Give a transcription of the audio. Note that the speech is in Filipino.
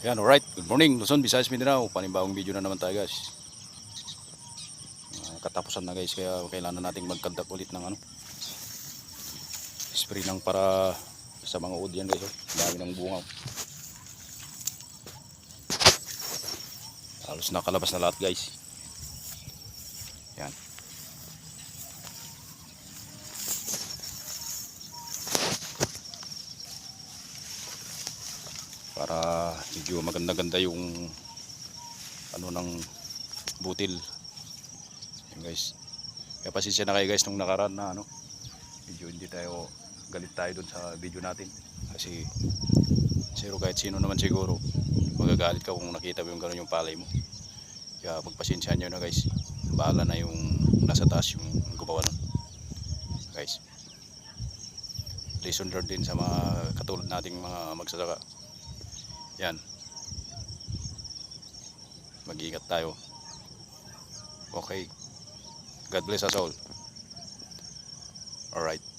Yan, alright. Good morning, Luzon, Visayas, Mindanao. Panibawang video na naman tayo, guys. Ah, katapusan na, guys. Kaya kailangan nating magkandak ulit ng ano. Spray ng para sa mga yan, guys. Oh. Dami ng bunga. oh. Halos nakalabas na lahat, guys. Yan. Para medyo maganda-ganda yung ano ng butil. Yun guys. Kaya pasensya na kayo guys nung nakaraan na ano medyo hindi tayo galit tayo dun sa video natin. Kasi zero kahit sino naman siguro magagalit ka kung nakita mo yung gano'n yung palay mo. Kaya pagpasensya nyo na guys. Bahala na yung nasa taas yung gumawa nun. Guys lesson learned din sa mga katulad nating mga magsasaka yan. Mag-iingat tayo. Okay. God bless us all. Alright.